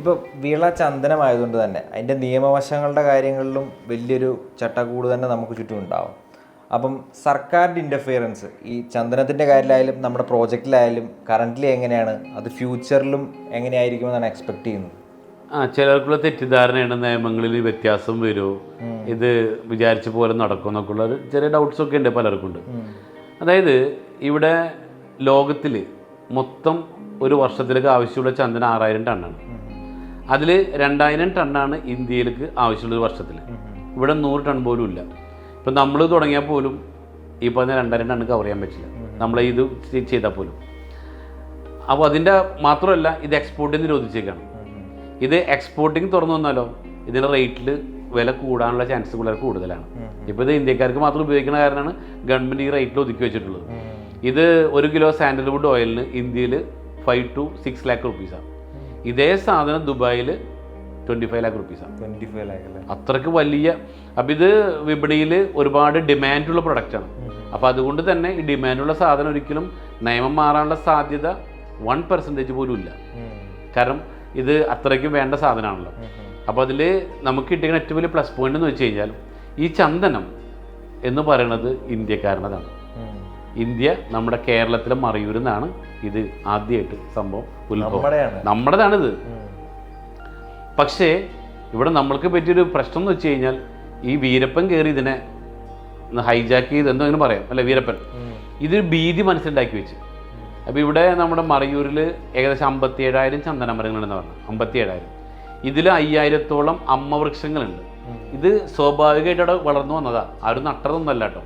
ഇപ്പോൾ വിള ചന്ദനമായതുകൊണ്ട് തന്നെ അതിന്റെ നിയമവശങ്ങളുടെ കാര്യങ്ങളിലും വലിയൊരു ചട്ടക്കൂട് തന്നെ നമുക്ക് ചുറ്റും ഉണ്ടാവും. അപ്പം സർക്കാരിന്റെ ഇന്റർഫിയറൻസ് ഈ ചന്ദനത്തിന്റെ കാര്യത്തിലായാലും നമ്മുടെ പ്രോജക്റ്റിലായാലും കറന്റ്ലി എങ്ങനെയാണ്? അത് ഫ്യൂച്ചറിലും എങ്ങനെയായിരിക്കുമെന്നാണ് എക്സ്പെക്ട് ചെയ്യുന്നത്? ആ ചിലർക്കുള്ള തെറ്റിദ്ധാരണയാണ് നിയമങ്ങളിൽ വ്യത്യാസം വരുമോ ഇത് വിചാരിച്ച പോലെ നടക്കും എന്നൊക്കെയുള്ള ഒരു ചെറിയ ഡൗട്ട്സ് ഒക്കെ ഉണ്ട് പലർക്കും ഉണ്ട് അതായത് ഇവിടെ ലോകത്തിൽ മൊത്തം ഒരു വർഷത്തിലേക്ക് ആവശ്യമുള്ള ചന്ദനം ആറായിരം ടണ്ണാണ്. അതിൽ രണ്ടായിരം ടണ്ണാണ് ഇന്ത്യയിലേക്ക് ആവശ്യമുള്ള ഒരു വർഷത്തിൽ ഇവിടെ നൂറ് ടൺ പോലും ഇല്ല. ഇപ്പം നമ്മൾ തുടങ്ങിയാൽ പോലും ഈ പറഞ്ഞ രണ്ടായിരം ടണ്ണ് കവർ ചെയ്യാൻ പറ്റില്ല. നമ്മൾ ഇത് ചെയ്താൽ പോലും. അപ്പോൾ അതിന്റെ മാത്രമല്ല ഇത് എക്സ്പോർട്ടിൽ നിരോധിച്ചേക്കാണ്. ഇത് എക്സ്പോർട്ടിങ് തുറന്നു വന്നാലോ ഇതിന്റെ റേറ്റിൽ വില കൂടാനുള്ള ചാൻസ് വളരെ കൂടുതലാണ്. ഇപ്പോൾ ഇത് ഇന്ത്യക്കാർക്ക് മാത്രം ഉപയോഗിക്കുന്ന കാരണമാണ് ഗവൺമെന്റ് ഈ റേറ്റിൽ ഒതുക്കി വെച്ചിട്ടുള്ളത്. ഇത് ഒരു കിലോ സാൻഡൽവുഡ് ഓയിലിന് ഇന്ത്യയിൽ ഫൈവ് ടു സിക്സ് ലാക്ക് റുപ്പീസാണ് ഇതേ സാധനം ദുബായിൽ ട്വന്റി ഫൈവ് ലാക്ക് റുപ്പീസാണ് ട്വന്റി ഫൈവ് ലാക്ക് അല്ലേ? അത്രയ്ക്ക് വലിയ അപ്പം ഇത് വിപണിയിൽ ഒരുപാട് ഡിമാൻഡുള്ള പ്രൊഡക്റ്റാണ് അപ്പോൾ അതുകൊണ്ട് തന്നെ ഈ ഡിമാൻഡുള്ള സാധനം ഒരിക്കലും നിയമം മാറാനുള്ള സാധ്യത വൺ പെർസെന്റേജ് പോലും ഇല്ല. കാരണം ഇത് അത്രയ്ക്കും വേണ്ട സാധനമാണല്ലോ. അപ്പോൾ അതിൽ നമുക്ക് കിട്ടിയ ഏറ്റവും വലിയ പ്ലസ് പോയിന്റ് എന്ന് വെച്ച് കഴിഞ്ഞാൽ ഈ ചന്ദനം എന്ന് പറയുന്നത് ഇന്ത്യക്കാരനതാണ്. ഇന്ത്യ നമ്മുടെ കേരളത്തിലെ മറയൂരിൽ നിന്നാണ് ഇത് ആദ്യമായിട്ട് സംഭവം ഉത്ഭവം. നമ്മുടേതാണിത്. പക്ഷേ ഇവിടെ നമ്മൾക്ക് പറ്റിയൊരു പ്രശ്നം എന്ന് വെച്ച് കഴിഞ്ഞാൽ ഈ വീരപ്പൻ കയറി ഇതിനെ ഹൈജാക്ക് ചെയ്ത് എന്തോ അങ്ങനെ പറയാം. അല്ലെ വീരപ്പൻ. ഇതൊരു ഭീതി മനസ്സിലുണ്ടാക്കി വെച്ച്. അപ്പോൾ ഇവിടെ നമ്മുടെ മറയൂരിൽ ഏകദേശം അമ്പത്തി ഏഴായിരം ചന്ദന മരങ്ങളുണ്ടെന്ന് പറഞ്ഞു. അമ്പത്തി ഏഴായിരം ഇതിൽ അയ്യായിരത്തോളം അമ്മ വൃക്ഷങ്ങളുണ്ട് ഇത് സ്വാഭാവികമായിട്ട് അവിടെ വളർന്നു വന്നതാ. ആരും നട്ടതൊന്നല്ല കേട്ടോ.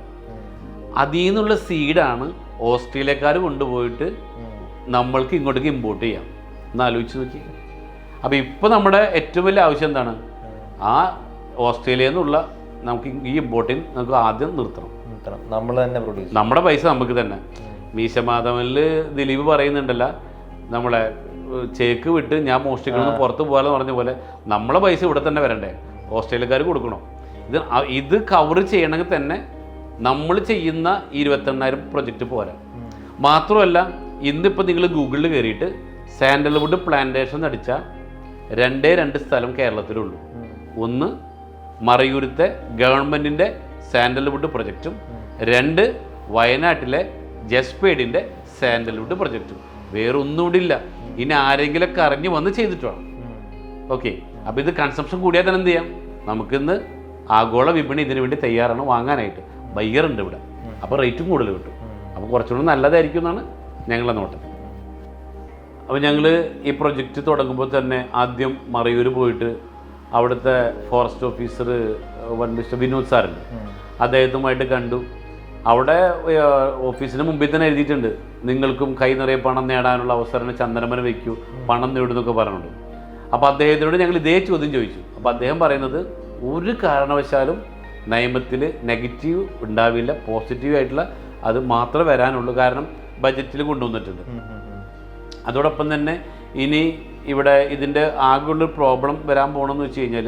അതിൽ നിന്നുള്ള സീഡാണ് ഓസ്ട്രേലിയക്കാർ കൊണ്ടുപോയിട്ട് നമ്മൾക്ക് ഇങ്ങോട്ടേക്ക് ഇമ്പോർട്ട് ചെയ്യാം. എന്ന് ആലോചിച്ച് നോക്കി. അപ്പോൾ ഇപ്പോൾ നമ്മുടെ ഏറ്റവും വലിയ ആവശ്യം എന്താണ്? ആ ഓസ്ട്രേലിയയിൽ നിന്നുള്ള നമുക്ക് ഈ ഇമ്പോർട്ടിങ് നമുക്ക് ആദ്യം നിർത്തണം. നമ്മൾ തന്നെ പ്രൊഡ്യൂസ് നമ്മുടെ പൈസ നമുക്ക് തന്നെ. മീശമാധവനിൽ ദിലീപ് പറയുന്നുണ്ടല്ല നമ്മളെ ചേക്ക് വിട്ട് ഞാൻ മോഷ്ടിക്കണമെന്ന് പുറത്ത് പോകാമെന്ന് പറഞ്ഞ പോലെ നമ്മളെ പൈസ ഇവിടെ തന്നെ വരണ്ടേ? ഓസ്ട്രേലിയക്കാർ കൊടുക്കണം? ഇത് ഇത് കവർ ചെയ്യണമെങ്കിൽ തന്നെ നമ്മൾ ചെയ്യുന്ന ഇരുപത്തെണ്ണായിരം പ്രൊജക്റ്റ് പോരാ. മാത്രമല്ല ഇന്നിപ്പോൾ നിങ്ങൾ ഗൂഗിളിൽ കയറിയിട്ട് സാൻഡൽവുഡ് പ്ലാന്റേഷൻ അടിച്ചാൽ രണ്ടേ രണ്ട് സ്ഥലം കേരളത്തിലുള്ളൂ. ഒന്ന് മറയൂരത്തെ ഗവൺമെന്റിന്റെ സാൻഡൽവുഡ് പ്രൊജക്റ്റും രണ്ട് വയനാട്ടിലെ ജസ്പേഡിന്റെ സാൻഡൽവുഡ് പ്രൊജക്റ്റും വേറെ ഒന്നും ഇവിടെ ഇല്ല ഇനി ആരെങ്കിലൊക്കെ അറിഞ്ഞ് വന്ന് ചെയ്തിട്ട് ഓക്കെ. അപ്പോൾ ഇത് കൺസംഷൻ കൂടിയാൽ തന്നെ എന്ത് ചെയ്യാം? നമുക്കിന്ന് ആഗോള വിപണി ഇതിനു വേണ്ടി തയ്യാറാണ് വാങ്ങാനായിട്ട്. ബയ്യർ ഉണ്ട് ഇവിടെ. അപ്പോൾ റേറ്റും കൂടുതൽ കിട്ടും. അപ്പോൾ കുറച്ചുകൂടി നല്ലതായിരിക്കും എന്നാണ് ഞങ്ങളുടെ നോട്ടം. അപ്പോൾ ഞങ്ങൾ ഈ പ്രൊജക്റ്റ് തുടങ്ങുമ്പോൾ തന്നെ ആദ്യം മറയൂർ പോയിട്ട് അവിടുത്തെ forest officer one mister Vinod സാറുണ്ട്. അദ്ദേഹത്തുമായിട്ട് കണ്ടു. അവിടെ ഓഫീസിന് മുമ്പിൽ തന്നെ എഴുതിയിട്ടുണ്ട്. നിങ്ങൾക്കും കൈ നിറയെ പണം നേടാനുള്ള അവസരം ചന്ദനമന വയ്ക്കൂ പണം നേടുന്നൊക്കെ പറഞ്ഞിട്ടുണ്ട് അപ്പോൾ അദ്ദേഹത്തിനോട് ഞങ്ങൾ ഇതേ ചോദ്യം ചോദിച്ചു. അപ്പോൾ അദ്ദേഹം പറയുന്നത് ഒരു കാരണവശാലും നിയമത്തിൽ നെഗറ്റീവ് ഉണ്ടാവില്ല പോസിറ്റീവ് ആയിട്ടുള്ള അത് മാത്രമേ വരാനുള്ളൂ. കാരണം ബജറ്റിൽ കൊണ്ടുവന്നിട്ടുണ്ട്. അതോടൊപ്പം തന്നെ ഇനി ഇവിടെ ഇതിന്റെ ആകെയുള്ള പ്രോബ്ലം വരാൻ പോകണമെന്ന് വെച്ച് കഴിഞ്ഞാൽ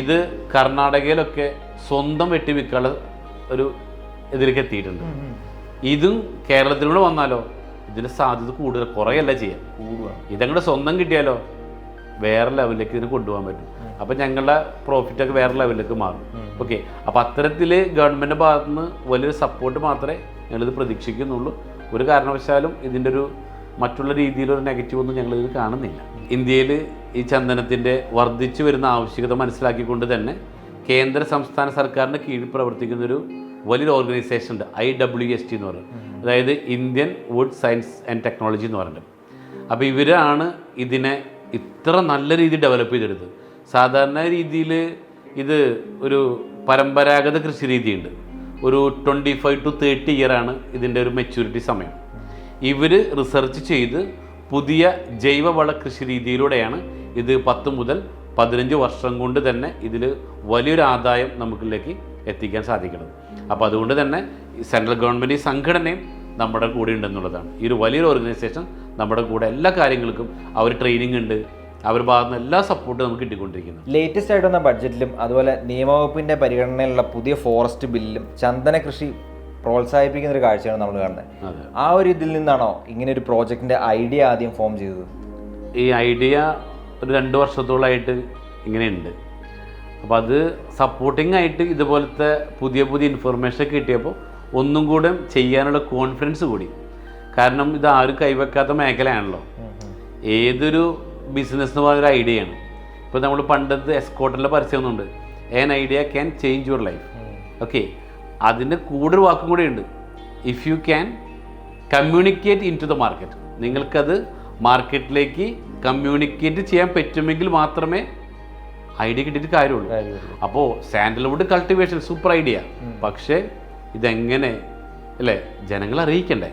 ഇത് കർണാടകയിലൊക്കെ സ്വന്തം വെട്ടിവിക്കൾ ഒരു ഇതിലേക്ക് എത്തിയിട്ടുണ്ട്. ഇതും കേരളത്തിലൂടെ വന്നാലോ ഇതിന്റെ സാധ്യത കൂടുതൽ. കുറയല്ല ചെയ്യാൻ. ഇതങ്ങടെ സ്വന്തം കിട്ടിയാലോ വേറെ ലെവലിലേക്ക് ഇതിനെ കൊണ്ടുപോകാൻ പറ്റും. അപ്പം ഞങ്ങളുടെ പ്രോഫിറ്റൊക്കെ വേറെ ലെവലിലേക്ക് മാറും. ഓക്കെ അപ്പോൾ അത്തരത്തിൽ ഗവൺമെന്റ് ഭാഗത്തു നിന്ന് വലിയൊരു സപ്പോർട്ട് മാത്രമേ ഞങ്ങളിത് പ്രതീക്ഷിക്കുന്നുള്ളൂ. ഒരു കാരണവശാലും ഇതിന്റെ ഒരു മറ്റുള്ള രീതിയിലൊരു നെഗറ്റീവ് ഒന്നും ഞങ്ങളിത് കാണുന്നില്ല. ഇന്ത്യയിൽ ഈ ചന്ദനത്തിന്റെ വർദ്ധിച്ചു വരുന്ന ആവശ്യകത മനസ്സിലാക്കിക്കൊണ്ട് തന്നെ കേന്ദ്ര സംസ്ഥാന സർക്കാരിന്റെ കീഴിൽ പ്രവർത്തിക്കുന്നൊരു വലിയൊരു ഓർഗനൈസേഷൻ ഉണ്ട് ഐ ഡബ്ല്യു എസ് ടി എന്ന് പറയുന്നത് അതായത് Indian wood science and technology എന്ന് പറയുന്നത് അപ്പോൾ ഇവരാണ് ഇതിനെ ഇത്ര നല്ല രീതിയിൽ ഡെവലപ്പ് ചെയ്തെടുത്തത്. സാധാരണ രീതിയിൽ ഇത് ഒരു പരമ്പരാഗത കൃഷി രീതിയുണ്ട്. ഒരു ട്വന്റി ഫൈവ് ടു തേർട്ടി ഇയറാണ് ഇതിന്റെ ഒരു മെച്യൂരിറ്റി സമയം. ഇവർ റിസർച്ച് ചെയ്ത് പുതിയ ജൈവവള കൃഷി രീതിയിലൂടെയാണ് ഇത് പത്ത് മുതൽ പതിനഞ്ച് വർഷം കൊണ്ട് തന്നെ ഇതിൽ വലിയൊരു ആദായം നമുക്കിലേക്ക് എത്തിക്കാൻ സാധിക്കുന്നത്. അപ്പോൾ അതുകൊണ്ട് തന്നെ സെൻട്രൽ ഗവൺമെന്റ് ഈ സംഘടനയും നമ്മുടെ കൂടെ ഉണ്ടെന്നുള്ളതാണ്. ഈ ഒരു വലിയൊരു ഓർഗനൈസേഷൻ നമ്മുടെ കൂടെ എല്ലാ കാര്യങ്ങൾക്കും അവർ ട്രെയിനിങ് ഉണ്ട്. അവർ ഭാഗത്തുനിന്ന് എല്ലാ സപ്പോർട്ടും നമുക്ക് കിട്ടിക്കൊണ്ടിരിക്കുന്നു. ലേറ്റസ്റ്റ് ആയിട്ട് വന്ന ബഡ്ജറ്റിലും അതുപോലെ നിയമവകുപ്പിന്റെ പരിഗണനയിലുള്ള പുതിയ ഫോറസ്റ്റ് ബില്ലും ചന്ദന കൃഷി പ്രോത്സാഹിപ്പിക്കുന്ന ഒരു കാഴ്ചയാണ് നമ്മൾ കാണുന്നത്. ആ ഒരു ഇതിൽ നിന്നാണോ ഇങ്ങനെ ഒരു പ്രോജക്റ്റിന്റെ ഐഡിയ ആദ്യം ഫോം ചെയ്തത്? ഈ ഐഡിയ ഒരു രണ്ട് വർഷത്തോളമായിട്ട് ഇങ്ങനെയുണ്ട്. അപ്പോൾ അത് സപ്പോർട്ടിംഗ് ആയിട്ട് ഇതുപോലത്തെ പുതിയ പുതിയ ഇൻഫർമേഷൻ കിട്ടിയപ്പോൾ ഒന്നും കൂടെ ചെയ്യാനുള്ള കോൺഫിഡൻസ് കൂടി. കാരണം ഇത് ആരും കൈവെക്കാത്ത മേഖലയാണല്ലോ. ഏതൊരു ബിസിനസ് എന്ന് പറയുന്ന ഒരു ഐഡിയയാണ് ഇപ്പോൾ നമ്മൾ പണ്ടത്തെ എസ്കോട്ടിന്റെ പരസ്യമൊന്നുണ്ട് an idea can change your life okay അതിന്റെ കൂടെ ഒരു വാക്കും കൂടെ ഉണ്ട്. If you can communicate in to the market നിങ്ങൾക്കത് മാർക്കറ്റിലേക്ക് കമ്മ്യൂണിക്കേറ്റ് ചെയ്യാൻ പറ്റുമെങ്കിൽ മാത്രമേ ഐഡിയ കിട്ടിയിട്ട് കാര്യമുള്ളൂ. കാര്യമുള്ളൂ. അപ്പോൾ സാൻഡൽവുഡ് കൾട്ടിവേഷൻ സൂപ്പർ ഐഡിയ പക്ഷേ ഇതെങ്ങനെ അല്ലേ? ജനങ്ങളെ അറിയിക്കണ്ടേ?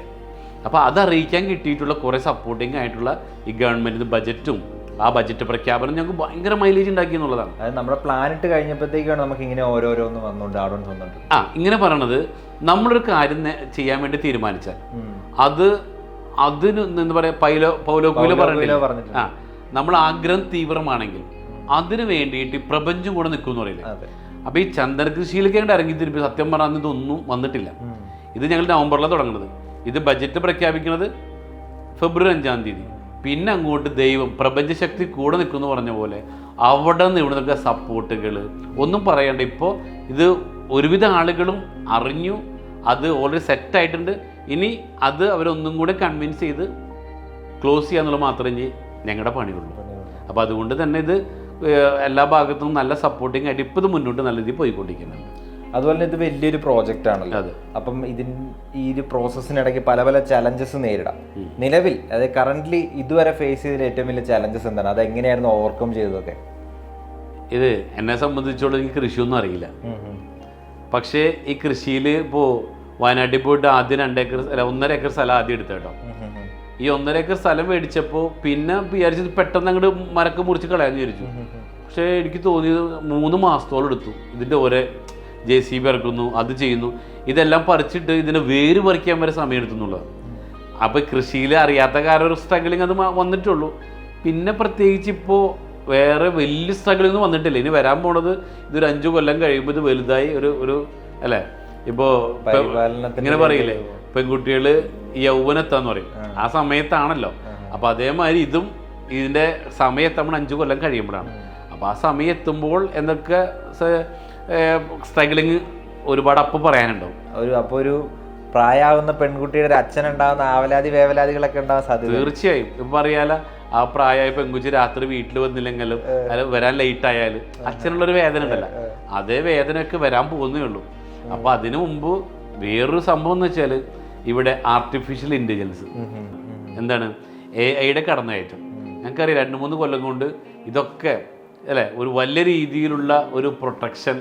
അപ്പോൾ അതറിയിക്കാൻ കിട്ടിയിട്ടുള്ള കുറേ സപ്പോർട്ടിങ് ആയിട്ടുള്ള ഈ ഗവൺമെന്റിന് ബജറ്റും ആ ബജറ്റ് പ്രഖ്യാപനം ഞങ്ങൾക്ക് ഭയങ്കര മൈലേജ് ഉണ്ടാക്കി എന്നുള്ളതാണ്. അതായത് നമ്മുടെ പ്ലാൻ ഇട്ട് കഴിഞ്ഞപ്പോഴത്തേക്കാണ് നമുക്ക് ഇങ്ങനെ ഓരോരോന്ന് വന്നുകൊണ്ട് ആഡോൺസ് വന്നുകൊണ്ട്. ആ ഇങ്ങനെ പറയണത് നമ്മളൊരു കാര്യം ചെയ്യാൻ വേണ്ടി തീരുമാനിച്ചാൽ അത് അതിന് എന്താ പറയുക പൈലോ പൗലോ കൂലോ പറഞ്ഞിട്ടുണ്ട്. ആ നമ്മൾ ആഗ്രഹം തീവ്രമാണെങ്കിൽ അതിനു വേണ്ടിയിട്ട് പ്രപഞ്ചം കൂടെ നിൽക്കും എന്ന് പറയില്ലേ? അപ്പോൾ ഈ ചന്ദ്രകൃഷിയിലേക്ക് അങ്ങോട്ട് ഇറങ്ങി തിരിപ്പി സത്യം പറഞ്ഞാൽ ഇതൊന്നും വന്നിട്ടില്ല. ഇത് ഞങ്ങൾ നവംബറിലാണ് തുടങ്ങുന്നത് ഇത് ബജറ്റ് പ്രഖ്യാപിക്കുന്നത് ഫെബ്രുവരി അഞ്ചാം തീയതി. പിന്നെ അങ്ങോട്ട് ദൈവം പ്രപഞ്ചശക്തി കൂടെ നിൽക്കുമെന്ന് പറഞ്ഞ പോലെ അവിടെ നിന്ന് ഇവിടെ നിന്നൊക്കെ സപ്പോർട്ടുകൾ ഒന്നും പറയണ്ട ഇപ്പോൾ ഇത് ഒരുവിധ ആളുകളും അറിഞ്ഞു അത് ഓൾറെഡി സെറ്റ് ആയിട്ടുണ്ട്. ഇനി അത് അവരൊന്നും കൂടെ കൺവിൻസ് ചെയ്ത് ക്ലോസ് ചെയ്യാന്നുള്ളത് മാത്രമേ ഞങ്ങളുടെ പണിയുള്ളൂ. അപ്പോൾ അതുകൊണ്ട് തന്നെ ഇത് എല്ലാ ഭാഗത്തും നല്ല സപ്പോർട്ടിങ് ആയിട്ട് ഇപ്പോൾ ഇത് മുന്നോട്ട് നല്ല രീതിയിൽ പോയിക്കൊണ്ടിരിക്കുന്നുണ്ട്. അതുപോലെ ഇത് വലിയൊരു പ്രോജക്റ്റ് ആണല്ലോ. അപ്പം ഇതിൻ ഈ ഒരു പ്രോസസ്സിനിടയ്ക്ക് പല പല ചലഞ്ചസ് നേരിടാം. നിലവിൽ അതായത് കറന്റ് ഇതുവരെ ഫേസ് ചെയ്ത ഏറ്റവും വലിയ ചലഞ്ചസ് എന്താണ്? അത് എങ്ങനെയായിരുന്നു ഓവർകം ചെയ്തതൊക്കെ? ഇത് എന്നെ സംബന്ധിച്ചോളം എനിക്ക് കൃഷിയൊന്നും അറിയില്ല. പക്ഷേ ഈ കൃഷിയിൽ ഇപ്പോൾ വയനാട്ടിൽ പോയിട്ട് ആദ്യം രണ്ടേക്കർ അല്ല ഒന്നര ഏക്കർ സ്ഥലം ആദ്യം എടുത്ത കേട്ടോ. ഈ ഒന്നര ഏക്കർ സ്ഥലം മേടിച്ചപ്പോൾ പിന്നെ വിചാരിച്ചു പെട്ടെന്ന് അങ്ങോട്ട് മരക്ക് മുറിച്ച് കളയാന്ന് വിചാരിച്ചു. പക്ഷേ എനിക്ക് തോന്നിയത് മൂന്ന് മാസത്തോളം എടുത്തു. ഇതിന്റെ ഓരോ ജെ സി ബി ഇറക്കുന്നു അത് ചെയ്യുന്നു. ഇതെല്ലാം പറിച്ചിട്ട് ഇതിനെ വേര് പറിക്കാൻ വരെ സമയം എടുത്തു എന്നുള്ളതാണ് അപ്പോൾ കൃഷിയിൽ അറിയാത്ത കാരണം ഒരു സ്ട്രഗിളിങ് അത് വന്നിട്ടുള്ളൂ. പിന്നെ പ്രത്യേകിച്ച് ഇപ്പോൾ വേറെ വലിയ സ്ട്രഗിളിങ് ഒന്നും വന്നിട്ടില്ല. ഇനി വരാൻ പോണത് ഇതൊരു അഞ്ചു കൊല്ലം കഴിയുമ്പോൾ ഇത് വലുതായി ഒരു ഒരു അല്ലേ? ഇപ്പോൾ ഇങ്ങനെ പറയില്ലേ? പെൺകുട്ടികൾ യൗവനെത്താന്ന് പറയും. ആ. സമയത്താണല്ലോ. അപ്പോൾ അതേമാതിരി ഇതും ഇതിന്റെ സമയത്ത് നമ്മൾ അഞ്ചു കൊല്ലം കഴിയുമ്പോഴാണ്. അപ്പോൾ ആ സമയം എത്തുമ്പോൾ എന്തൊക്കെ സ്ട്രഗിളിങ് ഒരുപാട് അപ്പം പറയാനുണ്ടാവും. ഒരു അപ്പൊ ഒരു പ്രായാവുന്ന പെൺകുട്ടിയുടെ ഒരു അച്ഛൻ ഉണ്ടാവുന്ന ആവലാതി വേവലാതികളൊക്കെ ഉണ്ടാവാൻ സാധ്യത തീർച്ചയായും. ഇപ്പൊ പറയാല ആ പ്രായമായ പെൺകുച്ചി രാത്രി വീട്ടിൽ വന്നില്ലെങ്കിലും അല്ല വരാൻ ലേറ്റ് ആയാലും അച്ഛനുള്ളൊരു വേദന ഉണ്ടല്ലോ. അതേ വേദനയൊക്കെ വരാൻ പോകുന്നേ ഉള്ളൂ. അപ്പൊ അതിനു മുമ്പ് വേറൊരു സംഭവം എന്ന് വെച്ചാൽ ഇവിടെ ആർട്ടിഫിഷ്യൽ ഇന്റലിജൻസ് എന്താണ്? എ ഐയുടെ കടന്നുകയറ്റം. ഞങ്ങൾക്കറിയാം രണ്ട് മൂന്ന് കൊല്ലം കൊണ്ട് ഇതൊക്കെ അല്ലേ ഒരു വലിയ രീതിയിലുള്ള ഒരു പ്രൊട്ടക്ഷൻ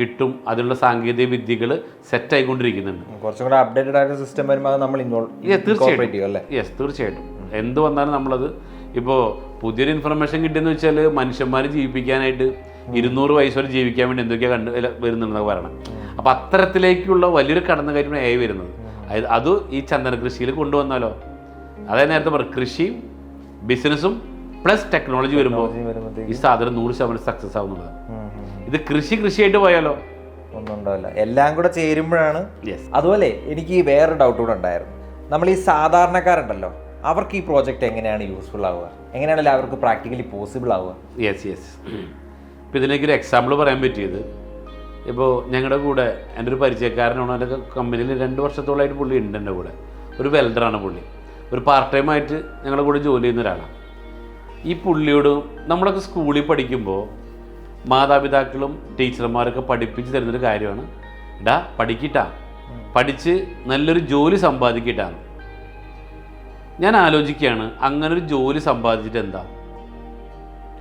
കിട്ടും അതിനുള്ള സാങ്കേതിക വിദ്യകൾ സെറ്റായിക്കൊണ്ടിരിക്കുന്നുണ്ട് കുറച്ചും കൂടെ അപ്ഡേറ്റഡ് ആയിട്ട് സിസ്റ്റം വരുമ്പോൾ നമ്മൾ ഇൻവോൾവ് തീർച്ചയായിട്ടും. യെസ് തീർച്ചയായിട്ടും. എന്ത് വന്നാലും നമ്മളത് ഇപ്പോൾ പുതിയൊരു ഇൻഫർമേഷൻ കിട്ടിയെന്ന് വെച്ചാൽ മനുഷ്യന്മാരെ ജീവിപ്പിക്കാനായിട്ട് ഇരുന്നൂറ് വയസ്സ് വരെ ജീവിക്കാൻ വേണ്ടി എന്തൊക്കെയാണ് കണ്ട് വരുന്നുണ്ടെന്ന് വരുന്നുണ്ടെന്നൊക്കെ പറയണം. അപ്പോൾ അത്തരത്തിലേക്കുള്ള വലിയൊരു കടന്നു കടന്നുകയറ്റം ആയി വരുന്നത്. അതായത് അത് ഈ ചന്ദന കൃഷിയിൽ കൊണ്ടുവന്നാലോ? അതായത് നേരത്തെ പറ കൃഷിയും ബിസിനസ്സും പ്ലസ് ടെക്നോളജി വരുമ്പോൾ ഈ സാധനം നൂറ് ശതമാനം സക്സസ് ആവുന്നുള്ളത് ഇത് കൃഷി കൃഷിയായിട്ട് പോയാലോ? ഒന്നും ഉണ്ടാവില്ല. എല്ലാം കൂടെ ചേരുമ്പോഴാണ് അതുപോലെ എനിക്ക് വേറെ ഡൗട്ട് കൂടെ ഉണ്ടായിരുന്നു. നമ്മൾ ഈ സാധാരണക്കാരുണ്ടല്ലോ അവർക്ക് ഈ പ്രോജക്റ്റ് എങ്ങനെയാണ് യൂസ്ഫുൾ ആവുക? എങ്ങനെയാണല്ലോ അവർക്ക് പ്രാക്ടിക്കലി പോസിബിൾ ആവുക? യെസ് യെസ് ഇപ്പം ഇതിലേക്ക് ഒരു എക്സാമ്പിൾ പറയാൻ പറ്റിയത് ഇപ്പോൾ ഞങ്ങളുടെ കൂടെ എന്റെ ഒരു പരിചയക്കാരനാണ് എന്റെ കമ്പനിയിൽ രണ്ട് വർഷത്തോളമായിട്ട് പുള്ളി ഉണ്ട് എന്റെ കൂടെ. ഒരു വെൽഡറാണ് പുള്ളി. ഒരു പാർട്ട് ടൈം ആയിട്ട് ഞങ്ങളുടെ കൂടെ ജോലി ചെയ്യുന്ന ഒരാളാണ്. ഈ പുള്ളിയോട് നമ്മളൊക്കെ സ്കൂളിൽ പഠിക്കുമ്പോൾ മാതാപിതാക്കളും ടീച്ചർമാരൊക്കെ പഠിപ്പിച്ച് തരുന്നൊരു കാര്യമാണ്. ഡാ പഠിക്കിട്ടാ. പഠിച്ച് നല്ലൊരു ജോലി സമ്പാദിക്കിട്ടാണ്. ഞാൻ ആലോചിക്കുകയാണ് അങ്ങനെ ഒരു ജോലി സമ്പാദിച്ചിട്ട് എന്താ?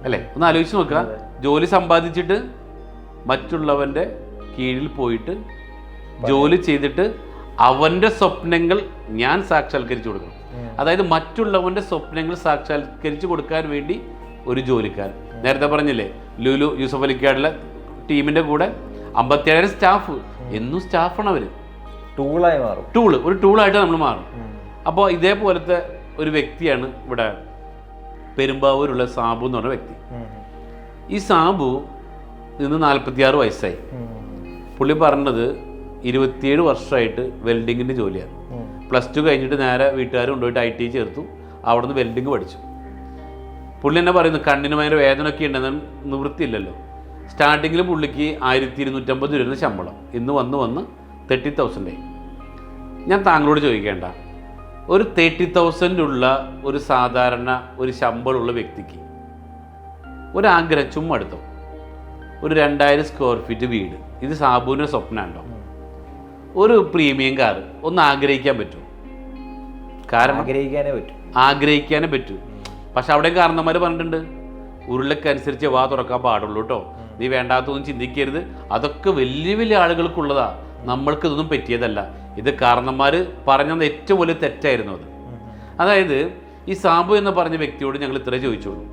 അല്ലേ? ഒന്ന് ആലോചിച്ച് നോക്കുക ജോലി സമ്പാദിച്ചിട്ട് മറ്റുള്ളവന്റെ കീഴിൽ പോയിട്ട് ജോലി ചെയ്തിട്ട് അവന്റെ സ്വപ്നങ്ങൾ ഞാൻ സാക്ഷാത്കരിച്ചു കൊടുക്കണം. അതായത് മറ്റുള്ളവന്റെ സ്വപ്നങ്ങൾ സാക്ഷാത്കരിച്ചു കൊടുക്കാൻ വേണ്ടി ഒരു ജോലിക്കാരൻ. നേരത്തെ പറഞ്ഞില്ലേ ലുലു യൂസഫ് അലിക്കാടുള്ള ടീമിന്റെ കൂടെ അമ്പത്തിയേഴായിരം സ്റ്റാഫ് എന്നും സ്റ്റാഫാണ് അവർ. ടൂളായി മാറും. ടൂൾ ഒരു ടൂളായിട്ട് നമ്മൾ മാറും അപ്പോൾ ഇതേപോലത്തെ ഒരു വ്യക്തിയാണ് ഇവിടെ പെരുമ്പാവൂരുള്ള സാബു എന്ന് പറഞ്ഞ വ്യക്തി. ഈ സാബു ഇന്ന് നാൽപ്പത്തിയാറ് വയസ്സായി. പുള്ളി പറഞ്ഞത് ഇരുപത്തിയേഴ് വർഷമായിട്ട് വെൽഡിങ്ങിന്റെ ജോലിയാണ്. പ്ലസ് ടു കഴിഞ്ഞിട്ട് നേരെ വീട്ടുകാർ കൊണ്ടുപോയിട്ട് ഐ ടി ചേർത്തു. അവിടെ നിന്ന് വെൽഡിങ് പഠിച്ചു. പുള്ളി എന്നെ പറയുന്നു കണ്ണിന് ഭയങ്കര വേദനയൊക്കെ ഉണ്ടെന്ന് നിവൃത്തിയില്ലല്ലോ. സ്റ്റാർട്ടിങ്ങിൽ പുള്ളിക്ക് ആയിരത്തി ഇരുന്നൂറ്റമ്പത് രൂപ ശമ്പളം. ഇന്ന് വന്ന് വന്ന് തേർട്ടി തൗസൻഡായി ഞാൻ താങ്കളോട് ചോദിക്കേണ്ട ഒരു തേർട്ടി തൗസൻഡ് ഉള്ള ഒരു സാധാരണ ഒരു ശമ്പളമുള്ള വ്യക്തിക്ക് ഒരാഗ്രഹം ചുമ്മാ എടുത്തോ? ഒരു രണ്ടായിരം സ്ക്വയർ ഫീറ്റ് വീട്. ഇത് സാബുവിന്റെ സ്വപ്നമുണ്ടോ ഒരു പ്രീമിയം കാർ ഒന്ന് ആഗ്രഹിക്കാൻ പറ്റും. കാരണം ആഗ്രഹിക്കാനേ പറ്റും. ആഗ്രഹിക്കാനേ പറ്റൂ. പക്ഷെ അവിടെ കാരണന്മാർ പറഞ്ഞിട്ടുണ്ട് ഉരുളക്കനുസരിച്ച് വാ തുറക്കാൻ പാടുള്ളൂ കേട്ടോ നീ വേണ്ടാത്തൊന്നും ചിന്തിക്കരുത്. അതൊക്കെ വലിയ വലിയ ആളുകൾക്കുള്ളതാ. നമ്മൾക്ക് ഇതൊന്നും പറ്റിയതല്ല. ഇത് കാരണന്മാർ പറഞ്ഞത് ഏറ്റവും വലിയ തെറ്റായിരുന്നു അത്. അതായത് ഈ സാബു എന്ന് പറഞ്ഞ വ്യക്തിയോട് ഞങ്ങൾ ഇത്ര ചോദിച്ചോളൂ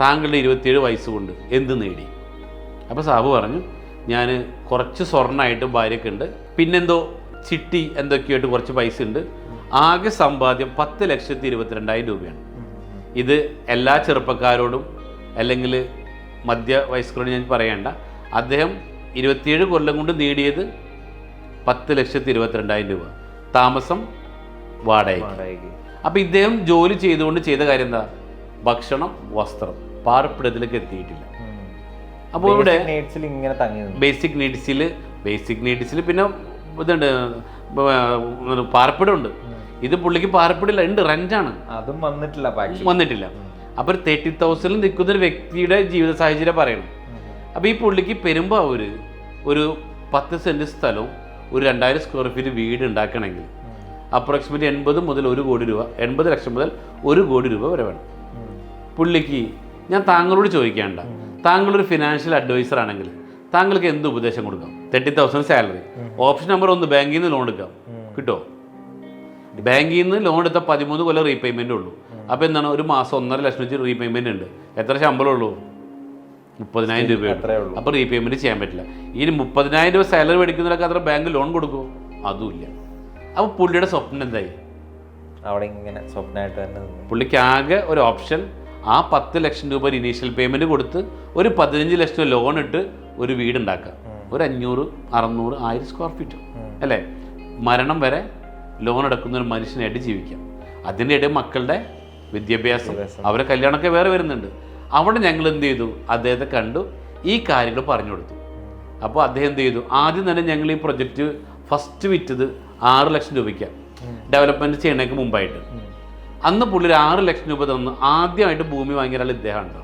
താങ്കളുടെ ഇരുപത്തിയേഴ് വയസ്സുകൊണ്ട് എന്ത് നേടി? അപ്പോൾ സാബു പറഞ്ഞു ഞാൻ കുറച്ച് സ്വർണമായിട്ട് ഭാര്യയ്ക്ക് ഉണ്ട് പിന്നെന്തോ ചിട്ടി എന്തൊക്കെയായിട്ട് കുറച്ച് പൈസ ഉണ്ട് ആകെ സമ്പാദ്യം പത്ത് ലക്ഷത്തി ഇരുപത്തിരണ്ടായിരം രൂപയാണ്. ഇത് എല്ലാ ചെറുപ്പക്കാരോടും അല്ലെങ്കിൽ മധ്യ വയസ്കരോട് ഞാൻ പറയേണ്ട. അദ്ദേഹം ഇരുപത്തിയേഴ് കൊല്ലം കൊണ്ട് നേടിയത് പത്ത് ലക്ഷത്തി ഇരുപത്തിരണ്ടായിരം രൂപ. താമസം വാടക വാടകയ്ക്ക്. അപ്പോൾ ഇദ്ദേഹം ജോലി ചെയ്തുകൊണ്ട് ചെയ്ത കാര്യം എന്താ? ഭക്ഷണം വസ്ത്രം. പാർപ്പിടത്തിലേക്ക് എത്തിയിട്ടില്ല. അപ്പോൾ ഇവിടെ നീഡ്സിൽ ഇങ്ങനെ തങ്ങി ബേസിക് നീഡ്സിൽ ബേസിക് നീഡ്സിൽ പിന്നെ ഇതുണ്ട് പാർപ്പിടമുണ്ട് ഇത് പുള്ളിക്ക് പാർപ്പിടില്ല ഉണ്ട് റെന്റാണ് അതും വന്നിട്ടില്ല വന്നിട്ടില്ല. അപ്പോൾ തേർട്ടി തൗസൻഡിൽ നിൽക്കുന്ന ഒരു വ്യക്തിയുടെ ജീവിത സാഹചര്യം പറയണം. അപ്പോൾ ഈ പുള്ളിക്ക് പെരുമ്പാവൂർ ഒരു പത്ത് സെന്റ് സ്ഥലവും ഒരു രണ്ടായിരം സ്ക്വയർ ഫീറ്റ് വീട് ഉണ്ടാക്കണമെങ്കിൽ അപ്രോക്സിമേറ്റ് എൺപത് മുതൽ ഒരു കോടി രൂപ എൺപത് ലക്ഷം മുതൽ ഒരു കോടി രൂപ വരെ വേണം. പുള്ളിക്ക് ഞാൻ താങ്കളോട് ചോദിക്കേണ്ട. താങ്കളൊരു ഫിനാൻഷ്യൽ അഡ്വൈസർ ആണെങ്കിൽ താങ്കൾക്ക് എന്ത് ഉപദേശം കൊടുക്കാം? Thirty thousand salary option number ഒന്ന് ബാങ്കിൽ നിന്ന് ലോൺ എടുക്കാം. കിട്ടുമോ ബാങ്കിൽ നിന്ന് ലോൺ എടുത്താൽ പതിമൂന്ന് കൊല്ലം റീപേയ്മെന്റ് ഉള്ളൂ. അപ്പോൾ എന്താണ്? ഒരു മാസം ഒന്നര ലക്ഷം വെച്ച് റീപേയ്മെന്റ് ഉണ്ട്. എത്ര ശമ്പളം ഉള്ളൂ? മുപ്പതിനായിരം രൂപയുള്ളൂ ഉള്ളൂ. അപ്പോൾ റീപേയ്മെന്റ് ചെയ്യാൻ പറ്റില്ല. ഇനി മുപ്പതിനായിരം രൂപ സാലറി മേടിക്കുന്നവരൊക്കെ അത്ര ബാങ്ക് ലോൺ കൊടുക്കുമോ അതുമില്ല. അപ്പോൾ പുള്ളിയുടെ സ്വപ്നം എന്തായി? അവിടെ ഇങ്ങനെ സ്വപ്നമായിട്ട് തന്നെ പുള്ളിക്കാകെ പുള്ളിക്ക് ഒരു ഓപ്ഷൻ ആ പത്ത് ലക്ഷം രൂപ ഒരു ഇനീഷ്യൽ പേയ്മെന്റ് കൊടുത്ത് ഒരു പതിനഞ്ച് ലക്ഷം ലോൺ ഇട്ട് ഒരു വീടുണ്ടാക്കാം ഒരു അഞ്ഞൂറ് അറുന്നൂറ് ആയിരം സ്ക്വയർ ഫീറ്റ് അല്ലേ? മരണം വരെ ലോൺ എടുക്കുന്ന ഒരു മനുഷ്യനായിട്ട് ജീവിക്കാം. അതിന്റെ ഇടയിൽ മക്കളുടെ വിദ്യാഭ്യാസം അവരെ കല്യാണമൊക്കെ വേറെ വരുന്നുണ്ട്. അവിടെ ഞങ്ങൾ എന്ത് ചെയ്തു? അദ്ദേഹത്തെ കണ്ടു. ഈ കാര്യങ്ങൾ പറഞ്ഞു കൊടുത്തു. അപ്പോൾ അദ്ദേഹം എന്ത് ചെയ്തു? ആദ്യം തന്നെ ഞങ്ങൾ ഈ പ്രൊജക്റ്റ് ഫസ്റ്റ് വിറ്റത് ആറ് ലക്ഷം രൂപയ്ക്കാണ്. ഡെവലപ്മെന്റ് ചെയ്യണേക്ക് മുമ്പായിട്ട്. അന്ന് പുള്ളി ഒരു ആറ് ലക്ഷം രൂപ തന്നു. ആദ്യമായിട്ട് ഭൂമി വാങ്ങിയ ഒരാൾ ഇദ്ദേഹം ഉണ്ടോ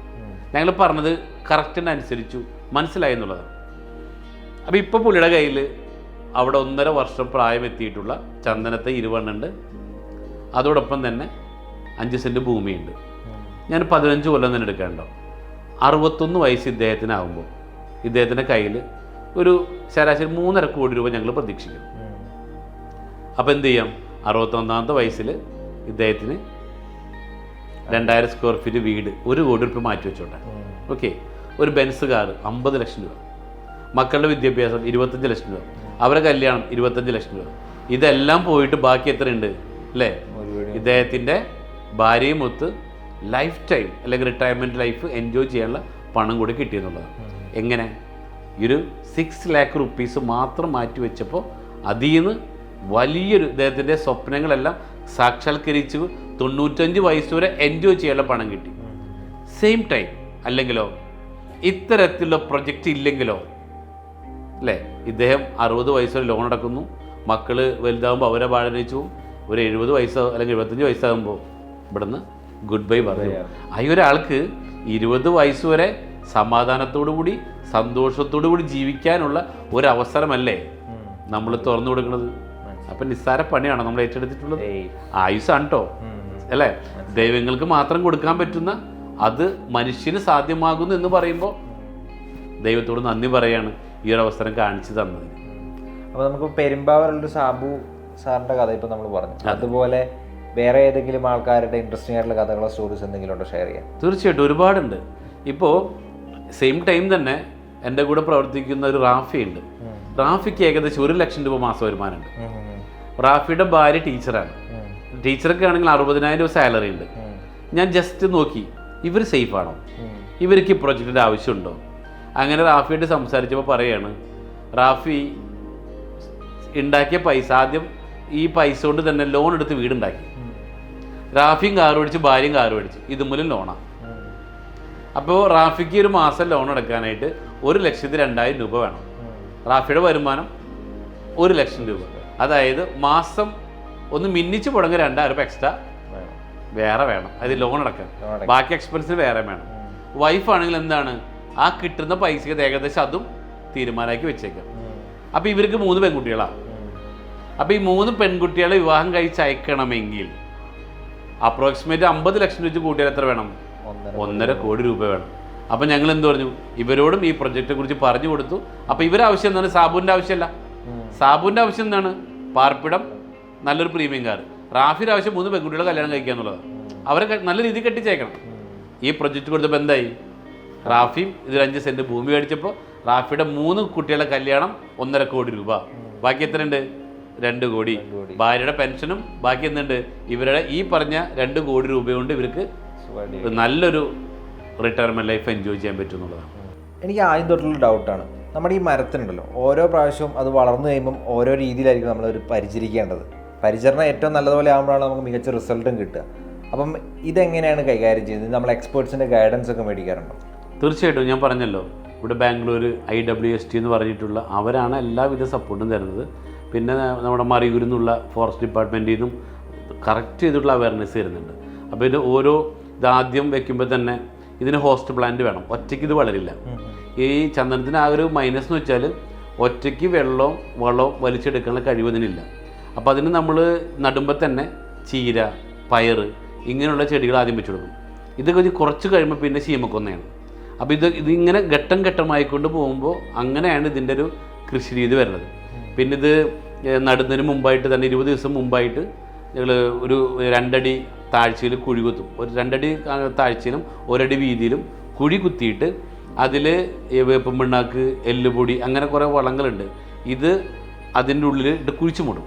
ഞങ്ങൾ പറഞ്ഞത് കറക്റ്റിനനുസരിച്ചു മനസ്സിലായി എന്നുള്ളതാണ്. അപ്പോൾ ഇപ്പോൾ പുള്ളിയുടെ കയ്യിൽ അവിടെ ഒന്നര വർഷം പ്രായം എത്തിയിട്ടുള്ള ചന്ദനത്തെ ഇരുവണ്ണുണ്ട് അതോടൊപ്പം തന്നെ അഞ്ച് സെന്റ് ഭൂമിയുണ്ട്. ഞാൻ പതിനഞ്ച് കൊല്ലം തന്നെ എടുക്കേണ്ടോ അറുപത്തൊന്ന് വയസ്സ് ഇദ്ദേഹത്തിനാകുമ്പോൾ ഇദ്ദേഹത്തിന്റെ കയ്യിൽ ഒരു ശരാശരി മൂന്നര കോടി രൂപ ഞങ്ങൾ പ്രതീക്ഷിക്കുന്നു. അപ്പോൾ എന്ത് ചെയ്യാം? അറുപത്തൊന്നാമത്തെ വയസ്സിൽ ഇദ്ദേഹത്തിന് രണ്ടായിരം സ്ക്വയർ ഫീറ്റ് വീട് ഒരു കോടി രൂപ മാറ്റി വെച്ചോട്ടെ. ഓക്കെ ഒരു ബെൻസ് കാർ അമ്പത് ലക്ഷം രൂപ. മക്കളുടെ വിദ്യാഭ്യാസം ഇരുപത്തഞ്ച് ലക്ഷം രൂപ. അവരെ കല്യാണം ഇരുപത്തഞ്ച് ലക്ഷം രൂപ. ഇതെല്ലാം പോയിട്ട് ബാക്കി എത്രയുണ്ട്? അല്ലേ? ഇദ്ദേഹത്തിന്റെ ഭാര്യയും ഒത്ത് ലൈഫ് ടൈം അല്ലെങ്കിൽ റിട്ടയർമെന്റ് ലൈഫ് എൻജോയ് ചെയ്യാനുള്ള പണം കൂടി കിട്ടിയെന്നുള്ളതാണ്. എങ്ങനെ? ഈ ഒരു സിക്സ് ലാക്ക് റുപ്പീസ് മാത്രം മാറ്റി വെച്ചപ്പോൾ അതിൽ നിന്ന് വലിയൊരു ഇദ്ദേഹത്തിന്റെ സ്വപ്നങ്ങളെല്ലാം സാക്ഷാത്കരിച്ച് തൊണ്ണൂറ്റഞ്ച് വയസ്സ് വരെ എൻജോയ് ചെയ്യാനുള്ള പണം കിട്ടി. സെയിം ടൈം അല്ലെങ്കിലോ ഇത്തരത്തിലുള്ള പ്രൊജക്റ്റ് ഇല്ലെങ്കിലോ അല്ലേ? ഇദ്ദേഹം അറുപത് വയസ്സ് വരെ ലോൺ അടക്കുന്നു. മക്കൾ വലുതാകുമ്പോൾ അവരെ വാഴനിച്ചു ഒരു എഴുപത് വയസ്സോ അല്ലെങ്കിൽ എഴുപത്തഞ്ച് വയസ്സാകുമ്പോൾ ഇവിടുന്ന് ഗുഡ് ബൈ പറഞ്ഞു ആ ഒരാൾക്ക് ഇരുപത് വയസ്സ് വരെ സമാധാനത്തോടു കൂടി സന്തോഷത്തോടു കൂടി ജീവിക്കാനുള്ള ഒരവസരമല്ലേ നമ്മൾ തുറന്നു കൊടുക്കുന്നത്? അപ്പം നിസ്സാര പണിയാണോ നമ്മൾ ഏറ്റെടുത്തിട്ടുള്ളത്. ആയുസാണ് കേട്ടോ. അല്ലേ? ദൈവങ്ങൾക്ക് മാത്രം കൊടുക്കാൻ പറ്റുന്ന അത് മനുഷ്യന് സാധ്യമാകുന്നു എന്ന് പറയുമ്പോൾ ദൈവത്തോട് നന്ദി പറയാണ് ഈ ഒരു അവസരം കാണിച്ചു തന്നതിന്. അപ്പൊ നമുക്ക് പെരുമ്പാവൂരുള്ളൊരു സാബു സാറിന്റെ കഥ ഇപ്പൊ നമ്മൾ പറഞ്ഞു. അതുപോലെ വേറെ ഏതെങ്കിലും ആൾക്കാരുടെ ഇൻട്രസ്റ്റിംഗ് ആയിട്ടുള്ള കഥകളോ സ്റ്റോറീസ് എന്തെങ്കിലും ഉണ്ടോ ഷെയർ ചെയ്യാം തീർച്ചയായിട്ടും ഒരുപാടുണ്ട്. ഇപ്പോൾ സെയിം ടൈം തന്നെ എന്റെ കൂടെ പ്രവർത്തിക്കുന്ന ഒരു റാഫി ഉണ്ട് റാഫിക്ക് ഏകദേശം ഒരു ലക്ഷം രൂപ മാസ വരുമാനമുണ്ട്. റാഫിയുടെ ഭാര്യ ടീച്ചറാണ്. ടീച്ചർക്ക് ആണെങ്കിൽ അറുപതിനായിരം രൂപ സാലറി ഉണ്ട്. ഞാൻ ജസ്റ്റ് നോക്കി ഇവർ സേഫ് ആണോ? ഇവർക്ക് ഈ പ്രൊജക്റ്റിന്റെ ആവശ്യമുണ്ടോ? അങ്ങനെ റാഫിയായിട്ട് സംസാരിച്ചപ്പോൾ പറയാണ് റാഫി ഉണ്ടാക്കിയ പൈസ ആദ്യം ഈ പൈസ കൊണ്ട് തന്നെ ലോൺ എടുത്ത് വീടുണ്ടാക്കി. റാഫിയും കാർ മേടിച്ച് ഭാര്യയും കാർ മേടിച്ച് ഇതുമൂലം ലോണാണ് അപ്പോൾ റാഫിക്ക് ഒരു മാസം ലോൺ അടക്കാനായിട്ട് ഒരു ലക്ഷത്തി രണ്ടായിരം രൂപ വേണം. റാഫിയുടെ വരുമാനം ഒരു ലക്ഷം രൂപ. അതായത് മാസം ഒന്ന് മിന്നിച്ച് മുടങ്ങ് രണ്ടായിരം രൂപ എക്സ്ട്രാ. വേറെ വേണം. അത് ലോൺ അടക്കാൻ ബാക്കി എക്സ്പെൻസിന് വേറെ വേണം. വൈഫ് ആണെങ്കിൽ എന്താണ്? ആ കിട്ടുന്ന പൈസക്ക് ഏകദേശം അതും തീരുമാനമാക്കി വെച്ചേക്കാം. അപ്പോൾ ഇവർക്ക് മൂന്ന് പെൺകുട്ടികളാണ്. അപ്പോൾ ഈ മൂന്ന് പെൺകുട്ടികളെ വിവാഹം കഴിച്ച് അയക്കണമെങ്കിൽ അപ്രോക്സിമേറ്റ് അമ്പത് ലക്ഷം വെച്ച് കൂട്ടിയാൽ എത്ര വേണം? ഒന്നര കോടി രൂപ. വേണം. അപ്പോൾ ഞങ്ങൾ എന്ത് പറഞ്ഞു? ഇവരോടും ഈ പ്രൊജക്റ്റിനെ കുറിച്ച് പറഞ്ഞു കൊടുത്തു. അപ്പോൾ ഇവരാവശ്യം എന്താണ്? സാബുവിന്റെ ആവശ്യമല്ല. സാബുവിന്റെ ആവശ്യം എന്താണ്? പാർപ്പിടം നല്ലൊരു പ്രീമിയം കാർ റാഫിയുടെ ആവശ്യം മൂന്ന് പെൺകുട്ടികളെ കല്യാണം കഴിക്കുക എന്നുള്ളത് അവരെ നല്ല രീതിയിൽ കെട്ടിച്ചേക്കണം. ഈ പ്രൊജക്റ്റ് കൊടുത്തപ്പോൾ എന്തായി? റാഫിയും ഇതൊരു അഞ്ച് സെന്റ് ഭൂമി മേടിച്ചപ്പോൾ റാഫിയുടെ മൂന്ന് കുട്ടികളുടെ കല്യാണം ഒന്നര കോടി രൂപ. ബാക്കി എത്രയുണ്ട്? രണ്ട് കോടി. കോടി. ഭാര്യയുടെ പെൻഷനും ബാക്കി എന്തുണ്ട്? ഇവരുടെ ഈ പറഞ്ഞ രണ്ട് കോടി രൂപ കൊണ്ട് ഇവർക്ക് നല്ലൊരു റിട്ടയർമെന്റ് ലൈഫ് എൻജോയ് ചെയ്യാൻ പറ്റും എന്നുള്ളതാണ്. എനിക്ക് ആദ്യം തൊട്ടുള്ള ഡൗട്ടാണ് നമ്മുടെ ഈ മരത്തിനുണ്ടല്ലോ ഓരോ പ്രാവശ്യവും അത് വളർന്നു കഴിയുമ്പം ഓരോ രീതിയിലായിരിക്കും നമ്മളൊരു പരിചരിക്കേണ്ടത്. പരിചരണം ഏറ്റവും നല്ലതുപോലെ ആകുമ്പോഴാണ് നമുക്ക് മികച്ച റിസൾട്ടും കിട്ടുക. അപ്പം ഇതെങ്ങനെയാണ് കൈകാര്യം ചെയ്യുന്നത്? നമ്മൾ എക്സ്പേർട്സിന്റെ ഗൈഡൻസ് ഒക്കെ മേടിക്കാറുണ്ടോ? തീർച്ചയായിട്ടും. ഞാൻ പറഞ്ഞല്ലോ ഇവിടെ Bangalore I W S T എന്ന് പറഞ്ഞിട്ടുള്ള അവരാണ് എല്ലാവിധ സപ്പോർട്ടും തരുന്നത്. പിന്നെ നമ്മുടെ മറിയൂരിൽ നിന്നുള്ള ഫോറസ്റ്റ് ഡിപ്പാർട്ട്മെന്റിൽ നിന്നും കറക്റ്റ് ചെയ്തിട്ടുള്ള അവയർനെസ് തരുന്നുണ്ട്. അപ്പോൾ ഇത് ഓരോ ഇതാദ്യം വെക്കുമ്പോൾ തന്നെ ഇതിന് ഹോസ്റ്റ് പ്ലാന്റ് വേണം. ഒറ്റയ്ക്ക് ഇത് വളരില്ല. ഈ ചന്ദനത്തിന് ആ ഒരു മൈനസ് എന്ന് വെച്ചാൽ ഒറ്റയ്ക്ക് വെള്ളവും വളവും വലിച്ചെടുക്കാനുള്ള കഴിവ് ഇതിനില്ല അപ്പോൾ അതിന് നമ്മൾ നടുമ്പോൾ തന്നെ ചീര പയറ് ഇങ്ങനെയുള്ള ചെടികൾ ആദ്യം വെച്ച് കൊടുക്കും. ഇതൊക്കെ കുറച്ച് കഴിയുമ്പോൾ പിന്നെ ചീമക്കൊന്നയാണ് അപ്പോൾ ഇത് ഇതിങ്ങനെ ഘട്ടം ഘട്ടമായിക്കൊണ്ട് പോകുമ്പോൾ അങ്ങനെയാണ് ഇതിന്റെ ഒരു കൃഷി രീതി വരുന്നത്. പിന്നെ ഇത് നടുന്നതിന് മുമ്പായിട്ട് തന്നെ ഇരുപത് ദിവസം മുമ്പായിട്ട് ഞങ്ങൾ ഒരു രണ്ടടി താഴ്ചയിൽ കുഴി കുത്തും. ഒരു രണ്ടടി താഴ്ചയിലും ഒരടി വീതിയിലും കുഴി കുത്തിയിട്ട് അതിൽ വേപ്പം പിണ്ണാക്ക് എല്ലുപൊടി അങ്ങനെ കുറേ വളങ്ങളുണ്ട്. ഇത് അതിന്റെ ഉള്ളിൽ ഇട്ട് കുഴിച്ചു മൂടും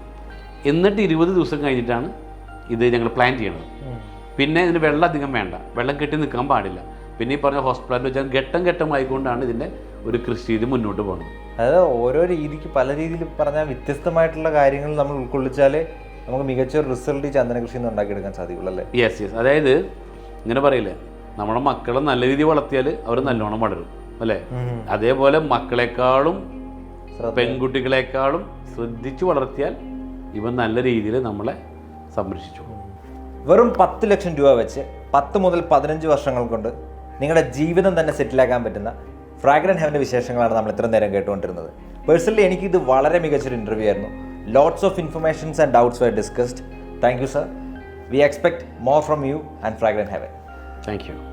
എന്നിട്ട് ഇരുപത് ദിവസം കഴിഞ്ഞിട്ടാണ് ഇത് ഞങ്ങൾ പ്ലാൻ ചെയ്യണത്. പിന്നെ ഇതിന് വെള്ളം അധികം വേണ്ട. വെള്ളം കെട്ടി നിൽക്കാൻ പാടില്ല. പിന്നെ ഈ പറഞ്ഞ ഹോസ്പിറ്റലിൽ വെച്ചാൽ ഘട്ടം ഘട്ടമായിക്കൊണ്ടാണ് ഇതിന്റെ ഒരു കൃഷി രീതി മുന്നോട്ട് പോകുന്നത്. അതായത് ഓരോ രീതിക്ക് പല രീതിയിൽ പറഞ്ഞാൽ വ്യത്യസ്തമായിട്ടുള്ള കാര്യങ്ങൾ നമ്മൾ ഉൾക്കൊള്ളിച്ചാൽ നമുക്ക് മികച്ച ഒരു റിസൾട്ട് ഈ ചന്ദന കൃഷി ഉണ്ടാക്കിയെടുക്കാൻ സാധിക്കുള്ളൂ അല്ലേ? യെസ് യെസ് അതായത് ഇങ്ങനെ പറയില്ലേ നമ്മുടെ മക്കളെ നല്ല രീതിയിൽ വളർത്തിയാൽ അവർ നല്ലോണം വളരും അല്ലേ? അതേപോലെ മക്കളെക്കാളും. പെൺകുട്ടികളെക്കാളും ശ്രദ്ധിച്ചു വളർത്തിയാൽ ഇവ നല്ല രീതിയിൽ നമ്മളെ സംരക്ഷിച്ചു. വെറും പത്ത് ലക്ഷം രൂപ വെച്ച് പത്ത് മുതൽ പതിനഞ്ച് വർഷങ്ങൾ കൊണ്ട് നിങ്ങളുടെ ജീവിതം തന്നെ സെറ്റിലാക്കാൻ പറ്റുന്ന ഫ്രാഗ്രൻ ഹെവന്റെ വിശേഷങ്ങളാണ് നമ്മൾ ഇത്രയും നേരം കേട്ടുകൊണ്ടിരുന്നത്. പേഴ്സണലി എനിക്കിത് വളരെ മികച്ചൊരു ഇന്റർവ്യൂ ആയിരുന്നു. Lots of informations and doubts were discussed thank you sir we expect more from you and fragrant heaven thank you